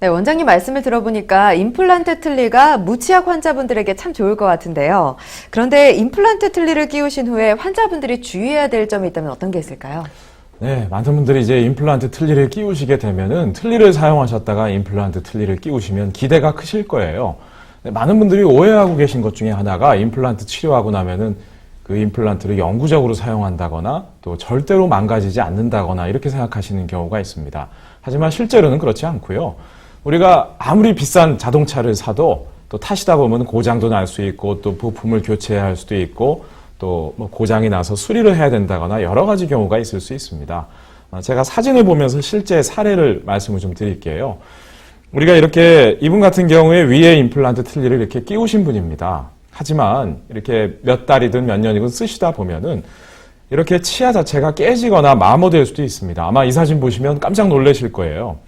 네, 원장님 말씀을 들어보니까 임플란트 틀니가 무치약 환자분들에게 참 좋을 것 같은데요. 그런데 임플란트 틀니를 끼우신 후에 환자분들이 주의해야 될 점이 있다면 어떤 게 있을까요? 네, 많은 분들이 이제 임플란트 틀니를 끼우시게 되면은 틀니를 사용하셨다가 임플란트 틀니를 끼우시면 기대가 크실 거예요. 네, 많은 분들이 오해하고 계신 것 중에 하나가 임플란트 치료하고 나면은 그 임플란트를 영구적으로 사용한다거나 또 절대로 망가지지 않는다거나 이렇게 생각하시는 경우가 있습니다. 하지만 실제로는 그렇지 않고요. 우리가 아무리 비싼 자동차를 사도 또 타시다 보면 고장도 날 수 있고 또 부품을 교체해야 할 수도 있고 또 뭐 고장이 나서 수리를 해야 된다거나 여러 가지 경우가 있을 수 있습니다. 어, 제가 사진을 보면서 실제 사례를 말씀을 좀 드릴게요. 우리가 이렇게 이분 같은 경우에 위에 임플란트 틀니를 이렇게 끼우신 분입니다. 하지만 이렇게 몇 달이든 몇 년이든 쓰시다 보면은 이렇게 치아 자체가 깨지거나 마모될 수도 있습니다. 아마 이 사진 보시면 깜짝 놀라실 거예요.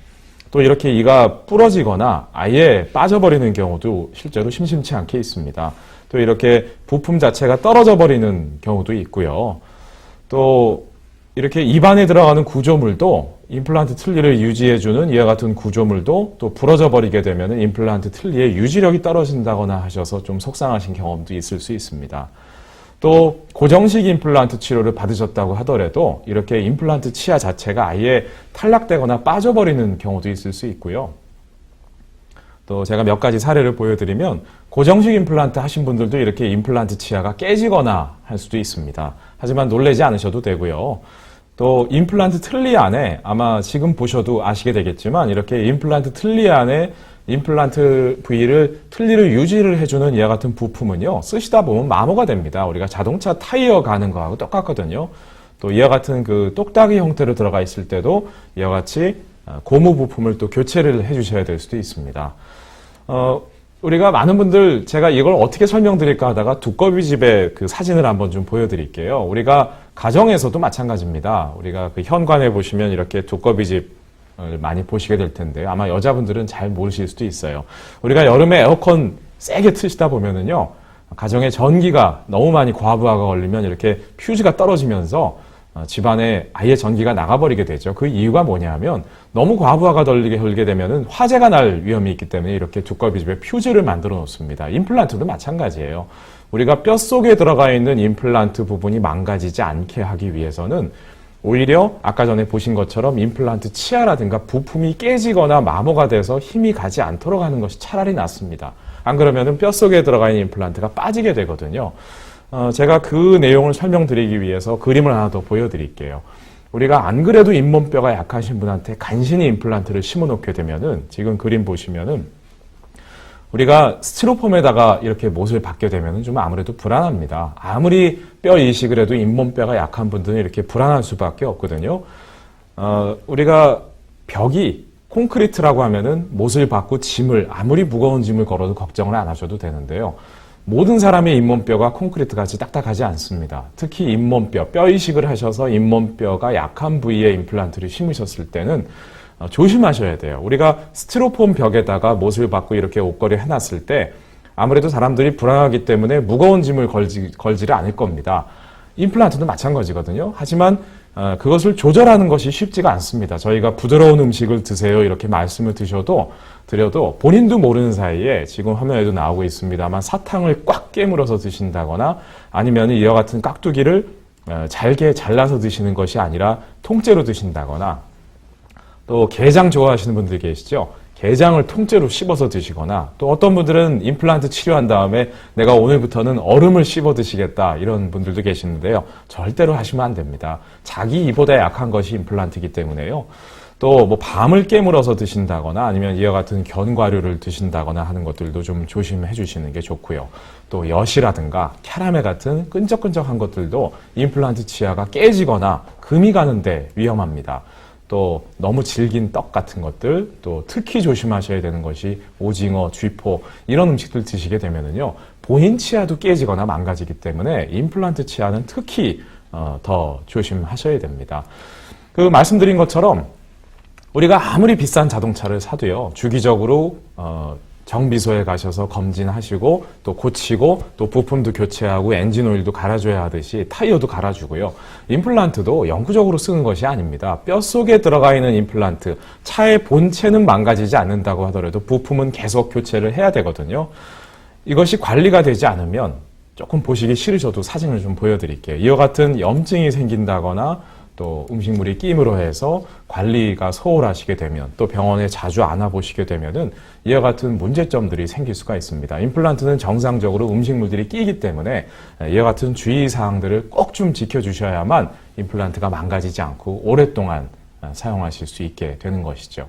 또 이렇게 이가 부러지거나 아예 빠져버리는 경우도 실제로 심심치 않게 있습니다. 또 이렇게 부품 자체가 떨어져 버리는 경우도 있고요. 또 이렇게 입안에 들어가는 구조물도 임플란트 틀니를 유지해주는 이와 같은 구조물도 또 부러져 버리게 되면 임플란트 틀니의 유지력이 떨어진다거나 하셔서 좀 속상하신 경험도 있을 수 있습니다. 또 고정식 임플란트 치료를 받으셨다고 하더라도 이렇게 임플란트 치아 자체가 아예 탈락되거나 빠져버리는 경우도 있을 수 있고요. 또 제가 몇 가지 사례를 보여드리면 고정식 임플란트 하신 분들도 이렇게 임플란트 치아가 깨지거나 할 수도 있습니다. 하지만 놀라지 않으셔도 되고요. 또 임플란트 틀니 안에 아마 지금 보셔도 아시게 되겠지만 이렇게 임플란트 틀니 안에 임플란트 부위를 틀니를 유지를 해주는 이와 같은 부품은요 쓰시다 보면 마모가 됩니다. 우리가 자동차 타이어 가는 거하고 똑같거든요. 또 이와 같은 그 똑딱이 형태로 들어가 있을 때도 이와 같이 어, 고무 부품을 또 교체를 해주셔야 될 수도 있습니다. 어, 우리가 많은 분들 제가 이걸 어떻게 설명드릴까 하다가 두꺼비 집의 그 사진을 한번 좀 보여드릴게요. 우리가 가정에서도 마찬가지입니다. 우리가 그 현관에 보시면 이렇게 두꺼비 집을 많이 보시게 될 텐데 아마 여자분들은 잘 모르실 수도 있어요. 우리가 여름에 에어컨 세게 트시다 보면은요 가정에 전기가 너무 많이 과부하가 걸리면 이렇게 퓨즈가 떨어지면서 어, 집안에 아예 전기가 나가버리게 되죠. 그 이유가 뭐냐면 너무 과부하가 걸리게 걸게 되면은 화재가 날 위험이 있기 때문에 이렇게 두꺼비 집에 퓨즈를 만들어 놓습니다. 임플란트도 마찬가지예요. 우리가 뼈 속에 들어가 있는 임플란트 부분이 망가지지 않게 하기 위해서는 오히려 아까 전에 보신 것처럼 임플란트 치아라든가 부품이 깨지거나 마모가 돼서 힘이 가지 않도록 하는 것이 차라리 낫습니다. 안 그러면은 뼈 속에 들어가 있는 임플란트가 빠지게 되거든요. 어, 제가 그 내용을 설명드리기 위해서 그림을 하나 더 보여드릴게요. 우리가 안 그래도 잇몸뼈가 약하신 분한테 간신히 임플란트를 심어 놓게 되면은 지금 그림 보시면은 우리가 스티로폼에다가 이렇게 못을 받게 되면 좀 아무래도 불안합니다. 아무리 뼈 이식을 해도 잇몸뼈가 약한 분들은 이렇게 불안할 수밖에 없거든요. 어, 우리가 벽이 콘크리트라고 하면은 못을 받고 짐을 아무리 무거운 짐을 걸어도 걱정을 안 하셔도 되는데요. 모든 사람의 잇몸뼈가 콘크리트 같이 딱딱하지 않습니다. 특히 잇몸뼈, 뼈 이식을 하셔서 잇몸뼈가 약한 부위에 임플란트를 심으셨을 때는 어, 조심하셔야 돼요. 우리가 스티로폼 벽에다가 못을 받고 이렇게 옷걸이 해놨을 때 아무래도 사람들이 불안하기 때문에 무거운 짐을 걸지, 걸지를 않을 겁니다. 임플란트도 마찬가지거든요. 하지만 어, 그것을 조절하는 것이 쉽지가 않습니다. 저희가 부드러운 음식을 드세요 이렇게 말씀을 드셔도 드려도 본인도 모르는 사이에 지금 화면에도 나오고 있습니다만 사탕을 꽉 깨물어서 드신다거나 아니면 이와 같은 깍두기를 어, 잘게 잘라서 드시는 것이 아니라 통째로 드신다거나 또 게장 좋아하시는 분들 계시죠? 게장을 통째로 씹어서 드시거나 또 어떤 분들은 임플란트 치료한 다음에 내가 오늘부터는 얼음을 씹어 드시겠다 이런 분들도 계시는데요. 절대로 하시면 안 됩니다. 자기 이보다 약한 것이 임플란트이기 때문에요. 또 뭐 밤을 깨물어서 드신다거나 아니면 이와 같은 견과류를 드신다거나 하는 것들도 좀 조심해 주시는 게 좋고요. 또 엿이라든가 캐러멜 같은 끈적끈적한 것들도 임플란트 치아가 깨지거나 금이 가는데 위험합니다. 또 너무 질긴 떡 같은 것들, 또 특히 조심하셔야 되는 것이 오징어, 쥐포 이런 음식들 드시게 되면은요 본인 치아도 깨지거나 망가지기 때문에 임플란트 치아는 특히 어, 더 조심하셔야 됩니다. 그 말씀드린 것처럼 우리가 아무리 비싼 자동차를 사도요 주기적으로 어, 정비소에 가셔서 검진하시고 또 고치고 또 부품도 교체하고 엔진 오일도 갈아줘야 하듯이 타이어도 갈아주고요. 임플란트도 영구적으로 쓰는 것이 아닙니다. 뼛속에 들어가 있는 임플란트, 차의 본체는 망가지지 않는다고 하더라도 부품은 계속 교체를 해야 되거든요. 이것이 관리가 되지 않으면 조금 보시기 싫으셔도 사진을 좀 보여드릴게요. 이와 같은 염증이 생긴다거나 또 음식물이 끼임으로 해서 관리가 소홀하시게 되면 또 병원에 자주 안 와보시게 되면은 이와 같은 문제점들이 생길 수가 있습니다. 임플란트는 정상적으로 음식물들이 끼기 때문에 이와 같은 주의 사항들을 꼭 좀 지켜주셔야만 임플란트가 망가지지 않고 오랫동안 사용하실 수 있게 되는 것이죠.